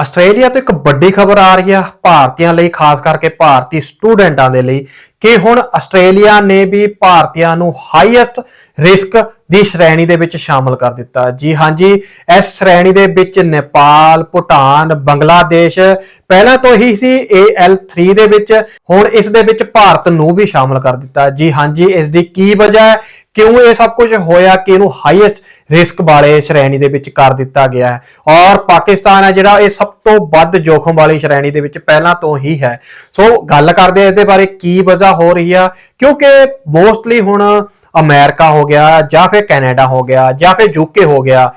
Australia ਤੋਂ ਇੱਕ ਵੱਡੀ ਖਬਰ ਆ ਰਹੀ ਆ ਭਾਰਤੀਆਂ ਲਈ, ਖਾਸ ਕਰਕੇ ਭਾਰਤੀ ਸਟੂਡੈਂਟਾਂ ਦੇ ਲਈ, ਕਿ ਹੁਣ ਆਸਟ੍ਰੇਲੀਆ ਨੇ ਵੀ ਭਾਰਤੀਆਂ ਨੂੰ ਹਾਈਐਸਟ ਰਿਸਕ ਦੀ ਸ਼੍ਰੇਣੀ ਦੇ ਵਿੱਚ ਸ਼ਾਮਲ ਕਰ ਦਿੱਤਾ। ਜੀ ਹਾਂਜੀ ਇਸ ਸ਼੍ਰੇਣੀ ਦੇ ਵਿੱਚ ਨੇਪਾਲ, ਭੂਟਾਨ, ਬੰਗਲਾਦੇਸ਼ ਪਹਿਲਾਂ ਤੋਂ ਹੀ ਸੀ AL3 ਦੇ ਵਿੱਚ, ਹੁਣ ਇਸ ਦੇ ਵਿੱਚ ਭਾਰਤ ਨੂੰ ਵੀ ਸ਼ਾਮਲ ਕਰ ਦਿੱਤਾ। ਜੀ ਹਾਂਜੀ ਇਸ ਦੀ ਕੀ ਵਜ੍ਹਾ ਹੈ? ਕਿਉਂ ਇਹ ਸਭ ਕੁਝ ਹੋਇਆ? ਕਿ ਇਹਨੂੰ ਹਾਈਐਸਟ ਰਿਸਕ ਵਾਲੇ ਸ਼੍ਰੇਣੀ ਦੇ ਵਿੱਚ ਕਰ ਦਿੱਤਾ ਗਿਆ ਹੈ। ਔਰ ਪਾਕਿਸਤਾਨ ਹੈ ਜਿਹੜਾ ਇਹ ਸਭ ਤੋਂ ਵੱਧ ਜੋਖਮ ਵਾਲੀ ਸ਼੍ਰੇਣੀ ਦੇ ਵਿੱਚ ਪਹਿਲਾਂ ਤੋਂ ਹੀ ਹੈ। ਸੋ ਗੱਲ ਕਰਦੇ ਹਾਂ ਇਸ ਬਾਰੇ ਕੀ ਵਜ੍ਹਾ ਹੋ ਰਹੀ ਆ, ਕਿਉਂਕਿ ਮੋਸਟਲੀ ਹੁਣ ਅਮਰੀਕਾ ਹੋ ਗਿਆ ਜਾਂ ਫਿਰ ਕੈਨੇਡਾ ਹੋ ਗਿਆ ਜਾਂ ਫਿਰ ਯੂਕੇ ਹੋ ਗਿਆ।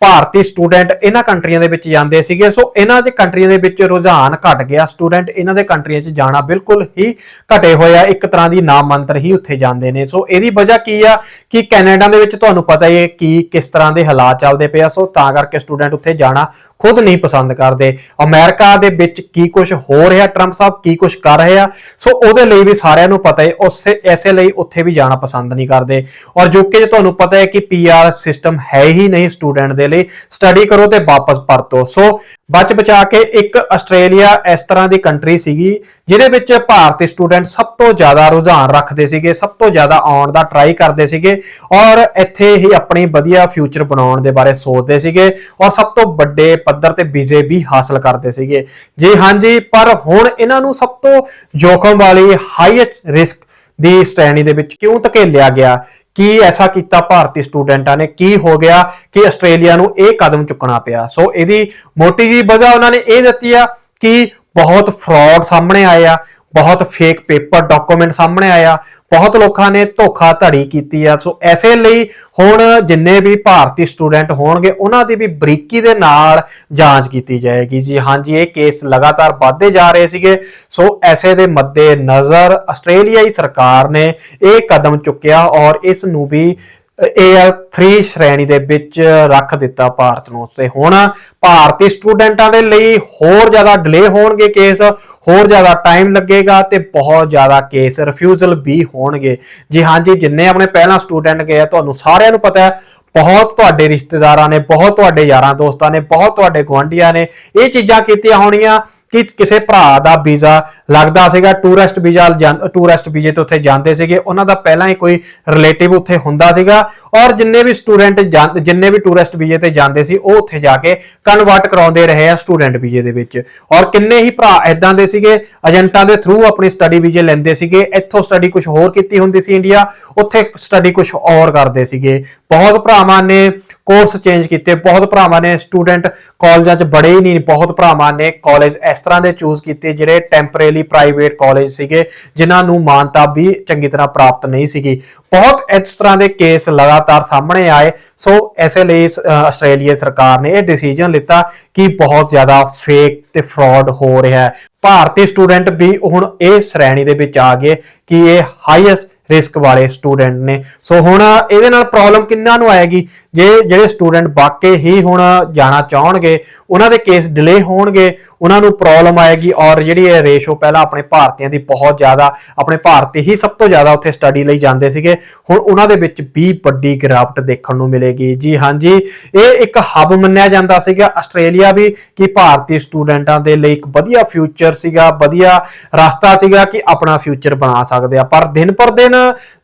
ਭਾਰਤੀ ਸਟੂਡੈਂਟ ਇਹਨਾਂ ਕੰਟਰੀਆਂ ਦੇ ਵਿੱਚ ਜਾਂਦੇ ਸੀਗੇ। ਸੋ ਇਹਨਾਂ ਦੇ ਕੰਟਰੀਆਂ ਦੇ ਵਿੱਚ ਰੁਝਾਨ ਘਟ ਗਿਆ। ਸਟੂਡੈਂਟ ਇਹਨਾਂ ਦੇ ਕੰਟਰੀਆਂ 'ਚ ਜਾਣਾ ਬਿਲਕੁਲ ਹੀ ਘਟੇ ਹੋਇਆ ਇੱਕ ਤਰ੍ਹਾਂ ਦੀ ਨਾਮ ਮੰਤਰ ਹੀ ਉੱਥੇ ਜਾਂਦੇ ਨੇ। ਸੋ ਇਹਦੀ ਵਜ੍ਹਾ ਕੀ ਆ ਕਿ ਕੈਨੇਡਾ ਦੇ ਵਿੱਚ ਤੁਹਾਨੂੰ ਪਤਾ ਹੀ ਹੈ ਕਿ ਕਿਸ ਤਰ੍ਹਾਂ ਦੇ ਹਾਲਾਤ ਚੱਲਦੇ ਪਏ ਆ। ਸੋ ਤਾਂ ਕਰਕੇ ਸਟੂਡੈਂਟ ਉੱਥੇ ਜਾਣਾ ਖੁਦ ਨਹੀਂ ਪਸੰਦ ਕਰਦੇ। ਅਮਰੀਕਾ ਦੇ ਵਿੱਚ ਕੀ ਕੁਝ ਹੋ ਰਿਹਾ? ਟਰੰਪ ਸਾਹਿਬ ਕੀ ਕੁਝ ਕਰ ਰਹੇ ਆ? ਸੋ ਉਹਦੇ ਲਈ ਵੀ ਸਾਰਿਆਂ ਨੂੰ ਪਤਾ ਹੈ, ਉਸੇ, ਐਸੇ ਲਈ ਉੱਥੇ ਵੀ ਜਾਣਾ ਪਸੰਦ ਨਹੀਂ ਕਰਦੇ। ਔਰ ਯੂਕੇ 'ਚ ਤੁਹਾਨੂੰ ਪਤਾ ਹੈ ਕਿ ਪੀਆਰ ਸਿਸਟਮ ਹੈ ਹੀ ਨਹੀਂ ਸਟੂਡੈਂਟ ਦੇ ਲਈ ਸਟੱਡੀ ਕਰੋ ਤੇ ਵਾਪਸ ਪਰਤੋ। ਸੋ ਬਚ ਬਚਾ ਕੇ ਇੱਕ ਆਸਟ੍ਰੇਲੀਆ ਇਸ ਤਰ੍ਹਾਂ ਦੀ ਕੰਟਰੀ ਸੀਗੀ, ਜਿਹਦੇ ਵਿੱਚ ਭਾਰਤੀ ਸਟੂਡੈਂਟ ਸਭ ਤੋਂ ਜ਼ਿਆਦਾ ਰੁਝਾਨ ਰੱਖਦੇ ਸੀਗੇ, ਸਭ ਤੋਂ ਜ਼ਿਆਦਾ ਆਉਣ ਦਾ ਟਰਾਈ ਕਰਦੇ ਸੀਗੇ ਔਰ ਇੱਥੇ ਹੀ ਆਪਣੀ ਵਧੀਆ ਫਿਊਚਰ ਬਣਾਉਣ ਦੇ ਬਾਰੇ ਸੋਚਦੇ ਸੀਗੇ ਔਰ ਸਭ ਤੋਂ ਵੱਡੇ ਪੱਧਰ ਤੇ ਵੀਜ਼ੇ ਵੀ ਹਾਸਲ ਕਰਦੇ ਸੀਗੇ। ਜੀ ਹਾਂਜੀ, ਪਰ ਹੁਣ ਇਹਨਾਂ ਨੂੰ ਸਭ ਤੋਂ ਜੋਖਮ ਵਾਲੀ ਹਾਈਐਸਟ ਰਿਸਕ ਦੀ ਸ਼੍ਰੇਣੀ ਦੇ ਵਿੱਚ ਕਿਉਂ ਧਕੇਲਿਆ ਗਿਆ? ਕੀ ਐਸਾ ਕੀਤਾ ਭਾਰਤੀ ਸਟੂਡੈਂਟਾਂ ਨੇ? ਕੀ ਹੋ ਗਿਆ ਕਿ ਆਸਟ੍ਰੇਲੀਆ ਨੂੰ ਇਹ ਕਦਮ ਚੁੱਕਣਾ ਪਿਆ? ਸੋ ਇਹਦੀ ਮੋਟੀ ਜੀ ਵਜ੍ਹਾ ਉਹਨਾਂ ਨੇ ਇਹ ਦਿੱਤੀ ਆ ਕਿ ਬਹੁਤ ਫਰਾਡ ਸਾਹਮਣੇ ਆਏ ਆ। ਬਹੁਤ ਫੇਕ ਪੇਪਰ ਡਾਕੂਮੈਂਟ ਸਾਹਮਣੇ ਆਇਆ। ਬਹੁਤ ਲੋਕਾਂ ਨੇ ਧੋਖਾ ਧੜੀ ਕੀਤੀ ਆ। ਸੋ ਐਸੇ ਲਈ ਹੁਣ ਜਿੰਨੇ ਵੀ ਭਾਰਤੀ ਸਟੂਡੈਂਟ ਹੋਣਗੇ, ਉਹਨਾਂ ਦੀ ਵੀ ਬਰੀਕੀ ਦੇ ਨਾਲ ਜਾਂਚ ਕੀਤੀ ਜਾਏਗੀ। ਜੀ ਹਾਂਜੀ ਇਹ ਕੇਸ ਲਗਾਤਾਰ ਵਧਦੇ ਜਾ ਰਹੇ ਸੀਗੇ। ਸੋ ਐਸੇ ਦੇ ਮੱਦੇ ਨਜ਼ਰ ਆਸਟ੍ਰੇਲੀਆਈ ਸਰਕਾਰ ਨੇ ਇਹ ਕਦਮ ਚੁੱਕਿਆ ਔਰ ਇਸ ਨੂੰ ਵੀ AL3 ਸ਼੍ਰੇਣੀ ਦੇ ਵਿੱਚ ਰੱਖ ਦਿੱਤਾ ਭਾਰਤ ਨੂੰ ਤੇ ਹੁਣ। ਭਾਰਤੀ ਸਟੂਡੈਂਟਾਂ ਦੇ ਲਈ ਹੋਰ ਜ਼ਿਆਦਾ ਡਿਲੇ ਹੋਣਗੇ ਕੇਸ ਹੋਰ ਜ਼ਿਆਦਾ ਟਾਈਮ ਲੱਗੇਗਾ ਤੇ ਬਹੁਤ ਜ਼ਿਆਦਾ ਕੇਸ ਰਿਫਿਊਜ਼ਲ ਵੀ ਹੋਣਗੇ। ਜੀ ਹਾਂਜੀ ਜਿੰਨੇ ਆਪਣੇ ਪਹਿਲਾਂ ਸਟੂਡੈਂਟ ਗਏ ਆ, ਤੁਹਾਨੂੰ ਸਾਰਿਆਂ ਨੂੰ ਪਤਾ ਹੈ, ਬਹੁਤ ਤੁਹਾਡੇ ਰਿਸ਼ਤੇਦਾਰਾਂ ਨੇ, ਬਹੁਤ ਤੁਹਾਡੇ ਯਾਰਾਂ ਦੋਸਤਾਂ ਨੇ, ਬਹੁਤ ਤੁਹਾਡੇ ਗੁਆਂਢੀਆਂ ਨੇ, ਇਹ ਚੀਜ਼ਾਂ ਕੀਤੀਆਂ ਹੋਣੀਆਂ। ਕਿ ਕਿਸੇ ਭਰਾ ਦਾ ਵੀਜ਼ਾ ਲੱਗਦਾ ਸੀਗਾ ਟੂਰਿਸਟ ਵੀਜ਼ਾ ਟੂਰਿਸਟ ਵੀਜ਼ੇ ਤੇ ਉੱਥੇ ਜਾਂਦੇ ਸੀਗੇ, ਉਹਨਾਂ ਦਾ ਪਹਿਲਾਂ ਹੀ ਕੋਈ ਰਿਲੇਟਿਵ ਉੱਥੇ ਹੁੰਦਾ ਸੀਗਾ ਔਰ ਜਿੰਨੇ ਵੀ ਸਟੂਡੈਂਟ ਜਿੰਨੇ ਵੀ ਟੂਰਿਸਟ ਵੀਜ਼ੇ ਤੇ ਜਾਂਦੇ ਸੀ, ਉਹ ਉੱਥੇ ਜਾ ਕੇ ਕਨਵਰਟ ਕਰਾਉਂਦੇ ਰਹੇ ਆ ਸਟੂਡੈਂਟ ਵੀਜ਼ੇ ਦੇ ਵਿੱਚ। ਔਰ ਕਿੰਨੇ ਹੀ ਭਰਾ ਐਦਾਂ ਦੇ ਸੀਗੇ ਏਜੰਟਾਂ ਦੇ ਥਰੂ ਆਪਣੀ ਸਟੱਡੀ ਵੀਜ਼ੇ ਲੈਂਦੇ ਸੀਗੇ, ਇੱਥੋਂ ਸਟੱਡੀ ਕੁਝ ਹੋਰ ਕੀਤੀ ਹੁੰਦੀ ਸੀ ਇੰਡੀਆ ਉੱਥੇ ਸਟੱਡੀ ਕੁਝ ਹੋਰ ਕਰਦੇ ਸੀਗੇ। ਬਹੁਤ ਭਰਾਵਾਂ ਨੇ ਕੋਰਸ ਚੇਂਜ ਕੀਤੇ, ਬਹੁਤ ਭਰਾਵਾਂ ਨੇ ਸਟੂਡੈਂਟ ਕਾਲਜਾਂ 'ਚ ਬੜੇ ਹੀ ਨਹੀਂ, ਬਹੁਤ ਭਰਾਵਾਂ ਨੇ ਕਾਲਜ ਇਸ ਤਰ੍ਹਾਂ ਦੇ ਚੂਜ਼ ਕੀਤੇ ਜਿਹੜੇ ਟੈਂਪਰੇਰੀ ਪ੍ਰਾਈਵੇਟ ਕਾਲਜ ਸੀਗੇ, ਜਿਨ੍ਹਾਂ ਨੂੰ ਮਾਨਤਾ ਵੀ ਚੰਗੀ ਤਰ੍ਹਾਂ ਪ੍ਰਾਪਤ ਨਹੀਂ ਸੀਗੀ। ਬਹੁਤ ਇਸ ਤਰ੍ਹਾਂ ਦੇ ਕੇਸ ਲਗਾਤਾਰ ਸਾਹਮਣੇ ਆਏ। ਸੋ ਐਸੇ ਲਈ ਸ- ਆਸਟ੍ਰੇਲੀਆ ਸਰਕਾਰ ਨੇ ਇਹ ਡਿਸੀਜਨ ਲਿੱਤਾ ਕਿ ਬਹੁਤ ਜ਼ਿਆਦਾ ਫੇਕ ਤੇ ਫਰਾਡ ਹੋ ਰਿਹਾ ਹੈ। ਭਾਰਤੀ ਸਟੂਡੈਂਟ ਵੀ ਹੁਣ ਇਹ ਸ਼੍ਰੇਣੀ ਦੇ ਵਿੱਚ ਆ ਗਏ ਕਿ ਇਹ ਹਾਈਐਸਟ ਰਿਸਕ ਵਾਲੇ ਸਟੂਡੈਂਟ ਨੇ। ਸੋ ਹੁਣ ਇਹਦੇ ਨਾਲ ਪ੍ਰੋਬਲਮ ਕਿੰਨਾਂ ਨੂੰ ਆਏਗੀ? ਜੇ ਜਿਹੜੇ ਸਟੂਡੈਂਟ ਵਾਕਈ ਹੀ ਹੁਣ ਜਾਣਾ ਚਾਹਣਗੇ, ਉਹਨਾਂ ਦੇ ਕੇਸ ਡਿਲੇ ਹੋਣਗੇ, ਉਹਨਾਂ ਨੂੰ ਪ੍ਰੋਬਲਮ ਆਏਗੀ ਔਰ ਜਿਹੜੀ ਇਹ ਰੇਸ਼ੋ ਪਹਿਲਾਂ ਆਪਣੇ ਭਾਰਤੀਆਂ ਦੀ ਬਹੁਤ ਜ਼ਿਆਦਾ, ਆਪਣੇ ਭਾਰਤੀ ਹੀ ਸਭ ਤੋਂ ਜ਼ਿਆਦਾ ਉੱਥੇ ਸਟੱਡੀ ਲਈ ਜਾਂਦੇ ਸੀਗੇ, ਹੁਣ ਉਹਨਾਂ ਦੇ ਵਿੱਚ ਵੀ ਵੱਡੀ ਗਿਰਾਵਟ ਦੇਖਣ ਨੂੰ ਮਿਲੇਗੀ। ਜੀ ਹਾਂਜੀ, ਇਹ ਇੱਕ ਹੱਬ ਮੰਨਿਆ ਜਾਂਦਾ ਸੀਗਾ। ਆਸਟ੍ਰੇਲੀਆ ਵੀ ਕਿ ਭਾਰਤੀ ਸਟੂਡੈਂਟਾਂ ਦੇ ਲਈ ਇੱਕ ਵਧੀਆ ਫਿਊਚਰ ਸੀਗਾ, ਵਧੀਆ ਰਸਤਾ ਸੀਗਾ ਕਿ ਆਪਣਾ ਫਿਊਚਰ ਬਣਾ ਸਕਦੇ ਆ। ਪਰ ਦਿਨ ਪਰ ਦਿਨ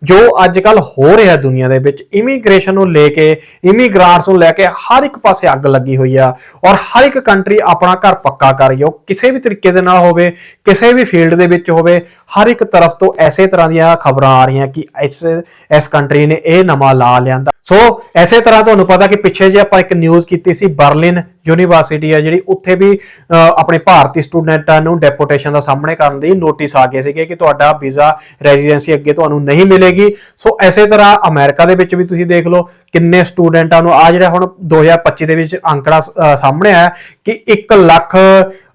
ਜੋ ਅੱਜ ਕੱਲ ਹੋ ਰਿਹਾ ਦੁਨੀਆ ਦੇ ਵਿੱਚ। ਇਮੀਗ੍ਰੇਸ਼ਨ ਨੂੰ ਲੈ ਕੇ ਇਮੀਗ੍ਰਾਂਟਸ ਨੂੰ ਲੈ ਕੇ ਹਰ ਇੱਕ ਪਾਸੇ ਅੱਗ ਲੱਗੀ ਹੋਈ ਆ ਔਰ ਹਰ ਇੱਕ ਕੰਟਰੀ ਆਪਣਾ ਘਰ ਪੱਕਾ ਕਰ ਰਹੀ ਆ। ਉਹ ਕਿਸੇ ਵੀ ਤਰੀਕੇ ਦੇ ਨਾਲ ਹੋਵੇ, ਕਿਸੇ ਵੀ ਫੀਲਡ ਦੇ ਵਿੱਚ ਹੋਵੇ, ਹਰ ਇੱਕ ਤਰਫ ਤੋਂ ਐਸੇ ਤਰ੍ਹਾਂ ਦੀਆਂ ਖਬਰਾਂ ਆ ਰਹੀਆਂ ਕਿ ਇਸ ਇਸ ਕੰਟਰੀ ਨੇ ਇਹ ਨਵਾਂ ਲਾ ਲਿਆਂਦਾ। ਸੋ ਐਸੇ ਤਰ੍ਹਾਂ ਤੁਹਾਨੂੰ ਪਤਾ ਕਿ ਪਿੱਛੇ ਜੇ ਆਪਾਂ ਇੱਕ ਨਿਊਜ਼ ਕੀਤੀ ਸੀ ਬਰਲਿਨ ਯੂਨੀਵਰਸਿਟੀ ਆ ਜਿਹੜੀ ਉੱਥੇ ਵੀ ਆਪਣੇ ਭਾਰਤੀ ਸਟੂਡੈਂਟਾਂ ਨੂੰ ਡੈਪੋਟੇਸ਼ਨ ਦਾ ਸਾਹਮਣੇ ਕਰਨ ਲਈ ਨੋਟਿਸ ਆ ਗਏ ਸੀਗੇ ਕਿ ਤੁਹਾਡਾ ਵੀਜ਼ਾ ਰੈਜ਼ੀਡੈਂਸੀ ਅੱਗੇ ਤੁਹਾਨੂੰ ਨਹੀਂ ਮਿਲੇਗੀ। ਸੋ ਐਸੇ ਤਰ੍ਹਾਂ ਅਮਰੀਕਾ ਦੇ ਵਿੱਚ ਵੀ ਤੁਸੀਂ ਦੇਖ ਲਓ ਕਿੰਨੇ ਸਟੂਡੈਂਟਾਂ ਨੂੰ ਆ ਜਿਹੜਾ ਹੁਣ 2025 ਦੇ ਵਿੱਚ ਅੰਕੜਾ ਸਾਹਮਣੇ ਆਇਆ ਕਿ 1 ਲੱਖ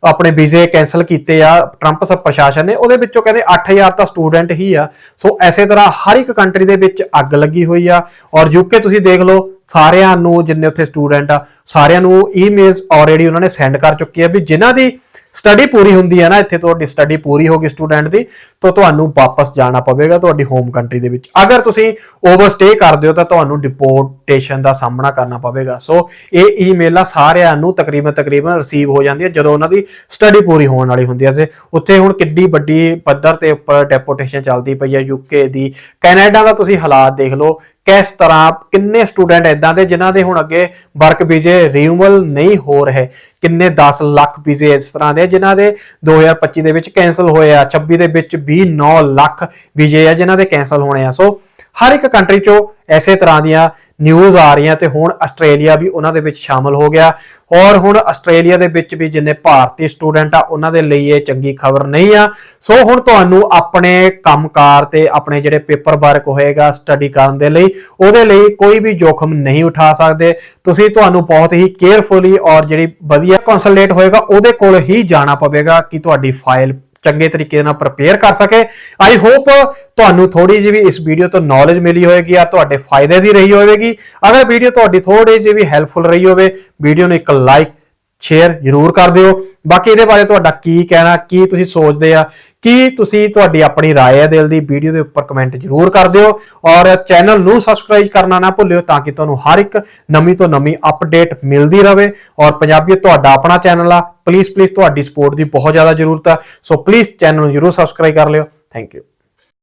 ਆਪਣੇ ਵੀਜ਼ੇ ਕੈਨਸਲ ਕੀਤੇ ਆ, ਟਰੰਪ ਸ ਪ੍ਰਸ਼ਾਸਨ ਨੇ, ਉਹਦੇ ਵਿੱਚੋਂ ਕਹਿੰਦੇ 8000 ਤਾਂ ਸਟੂਡੈਂਟ ਹੀ ਆ। ਸੋ ਐਸੇ ਤਰ੍ਹਾਂ ਹਰ ਇੱਕ ਕੰਟਰੀ ਦੇ ਵਿੱਚ ਅੱਗ ਲੱਗੀ ਹੋਈ ਆ। ਔਰ ਯੂਕੇ ਤੁਸੀਂ ਦੇਖ ਲਓ, ਸਾਰਿਆਂ ਨੂੰ ਜਿੰਨੇ ਉੱਥੇ ਸਟੂਡੈਂਟ ਆ, ਸਾਰਿਆਂ ਨੂੰ ਈਮੇਲਸ ਆਲਰੇਡੀ ਉਹਨਾਂ ਨੇ ਸੈਂਡ ਕਰ ਚੁੱਕੀ ਆ ਵੀ ਜਿਨ੍ਹਾਂ ਦੀ ਸਟੱਡੀ ਪੂਰੀ ਹੁੰਦੀ ਆ ਨਾ, ਇੱਥੇ ਤੁਹਾਡੀ ਸਟੱਡੀ ਪੂਰੀ ਹੋ ਗਈ ਸਟੂਡੈਂਟ ਦੀ ਤਾਂ ਤੁਹਾਨੂੰ ਵਾਪਸ ਜਾਣਾ ਪਵੇਗਾ ਤੁਹਾਡੀ ਹੋਮ ਕੰਟਰੀ ਦੇ ਵਿੱਚ। ਅਗਰ ਤੁਸੀਂ ਓਵਰਸਟੇ ਕਰਦੇ ਹੋ ਤਾਂ ਤੁਹਾਨੂੰ ਡਿਪੋਰਟੇਸ਼ਨ ਦਾ ਸਾਹਮਣਾ ਕਰਨਾ ਪਵੇਗਾ। ਸੋ ਇਹ ਈਮੇਲਾਂ ਸਾਰਿਆਂ ਨੂੰ ਤਕਰੀਬਨ ਤਕਰੀਬਨ ਰਿਸੀਵ ਹੋ ਜਾਂਦੀਆਂ ਜਦੋਂ ਉਹਨਾਂ ਦੀ ਸਟੱਡੀ ਪੂਰੀ ਹੋਣ ਵਾਲੀ ਹੁੰਦੀ ਹੈ। ਤੇ ਉੱਥੇ ਹੁਣ ਕਿੱਡੀ ਵੱਡੀ ਪੱਧਰ ਤੇ ਉੱਪਰ ਡਿਪੋਰਟੇਸ਼ਨ ਚੱਲਦੀ ਪਈ ਹੈ ਯੂਕੇ ਦੀ। ਕੈਨੇਡਾ ਦਾ ਤੁਸੀਂ ਹਾਲਾਤ ਦੇਖ ਲਓ, ਕਿਸ ਤਰ੍ਹਾਂ, ਕਿੰਨੇ ਸਟੂਡੈਂਟ ਇਦਾਂ ਦੇ ਜਿਨ੍ਹਾਂ ਦੇ ਹੁਣ ਅੱਗੇ ਵਰਕ ਵੀਜ਼ੇ ਰਿਨਿਊਅਲ ਨਹੀਂ ਹੋ ਰਹੇ, ਕਿੰਨੇ 10 ਲੱਖ ਵੀਜ਼ੇ ਇਸ ਤਰ੍ਹਾਂ ਦੇ ਜਿਨ੍ਹਾਂ ਦੇ 2025 ਦੇ ਵਿੱਚ ਕੈਨਸਲ ਹੋਏ ਆ 26 ਦੇ ਵਿੱਚ ਵੀ 9 ਲੱਖ ਵੀਜ਼ੇ ਆ ਜਿਨ੍ਹਾਂ ਦੇ ਕੈਨਸਲ ਹੋਣੇ ਆ। ਸੋ ਹਰ ਇੱਕ ਕੰਟਰੀ ਚੋਂ ਐਸੇ ਤਰ੍ਹਾਂ ਦੀਆਂ ਨਿਊਜ਼ ਆ ਰਹੀਆਂ ਤੇ ਹੁਣ ਆਸਟ੍ਰੇਲੀਆ ਵੀ ਉਹਨਾਂ ਦੇ ਵਿੱਚ ਸ਼ਾਮਲ ਹੋ ਗਿਆ। ਔਰ ਹੁਣ ਆਸਟ੍ਰੇਲੀਆ ਦੇ ਵਿੱਚ ਵੀ ਜਿੰਨੇ ਭਾਰਤੀ ਸਟੂਡੈਂਟ ਆ, ਉਹਨਾਂ ਦੇ ਲਈ ਇਹ ਚੰਗੀ ਖਬਰ ਨਹੀਂ ਆ। ਸੋ ਹੁਣ ਤੁਹਾਨੂੰ ਆਪਣੇ ਕੰਮਕਾਰ ਤੇ ਆਪਣੇ ਜਿਹੜੇ ਪੇਪਰ ਵਰਕ ਹੋਏਗਾ ਸਟੱਡੀ ਕਰਨ ਦੇ ਲਈ, ਉਹਦੇ ਲਈ ਕੋਈ ਵੀ ਜੋਖਮ ਨਹੀਂ ਉਠਾ ਸਕਦੇ। ਤੁਸੀਂ ਤੁਹਾਨੂੰ ਬਹੁਤ ਹੀ ਕੇਅਰਫੁਲੀ ਔਰ ਜਿਹੜੀ ਵਧੀਆ ਕੰਸਲਟੇਟ ਹੋਏਗਾ, ਉਹਦੇ ਕੋਲ ਹੀ ਜਾਣਾ ਪਵੇਗਾ ਕਿ ਤੁਹਾਡੀ ਫਾਈਲ ਚੰਗੇ ਤਰੀਕੇ ਨਾਲ ਪ੍ਰਪੇਅਰ ਕਰ ਸਕੇ। ਆਈ ਹੋਪ ਤੁਹਾਨੂੰ ਥੋੜੀ ਜਿਹੀ ਵੀ ਇਸ ਵੀਡੀਓ ਤੋਂ ਨੌਲੇਜ ਮਿਲੀ ਹੋਵੇਗੀ ਆ ਤੁਹਾਡੇ ਫਾਇਦੇ ਦੀ ਰਹੀ ਹੋਵੇਗੀ। ਅਗਰ ਵੀਡੀਓ ਤੁਹਾਡੀ ਥੋੜੀ ਜਿਹੀ ਵੀ ਹੈਲਪਫੁਲ ਰਹੀ ਹੋਵੇ ਵੀਡੀਓ ਨੂੰ ਇੱਕ ਲਾਈਕ ਸ਼ੇਅਰ ਜ਼ਰੂਰ ਕਰ ਦਿਓ ਬਾਕੀ ਇਹਦੇ ਬਾਰੇ ਤੁਹਾਡਾ ਕੀ ਕਹਿਣਾ ਕੀ ਤੁਸੀਂ ਸੋਚਦੇ ਆ ਕੀ ਤੁਸੀਂ ਤੁਹਾਡੀ ਆਪਣੀ رائے ਹੈ ਦਿਲ ਦੀ ਵੀਡੀਓ ਦੇ ਉੱਪਰ ਕਮੈਂਟ ਜ਼ਰੂਰ ਕਰ ਦਿਓ ਔਰ ਚੈਨਲ ਨੂੰ ਸਬਸਕ੍ਰਾਈਬ ਕਰਨਾ ਨਾ ਭੁੱਲਿਓ ਤਾਂ ਕਿ ਤੁਹਾਨੂੰ ਹਰ ਇੱਕ ਨਵੀਂ ਤੋਂ ਨਵੀਂ ਅਪਡੇਟ ਮਿਲਦੀ ਰਹੇ ਔਰ ਪੰਜਾਬੀਅਤ ਤੁਹਾਡਾ ਆਪਣਾ ਚੈਨਲ ਆ ਪਲੀਜ਼ ਪਲੀਜ਼ ਤੁਹਾਡੀ ਸਪੋਰਟ ਦੀ ਬਹੁਤ ਜ਼ਿਆਦਾ ਜ਼ਰੂਰਤ ਆ ਸੋ ਪਲੀਜ਼ ਚੈਨਲ ਨੂੰ ਜ਼ਰੂਰ ਸਬਸਕ੍ਰਾਈਬ ਕਰ ਲਿਓ ਥੈਂਕ ਯੂ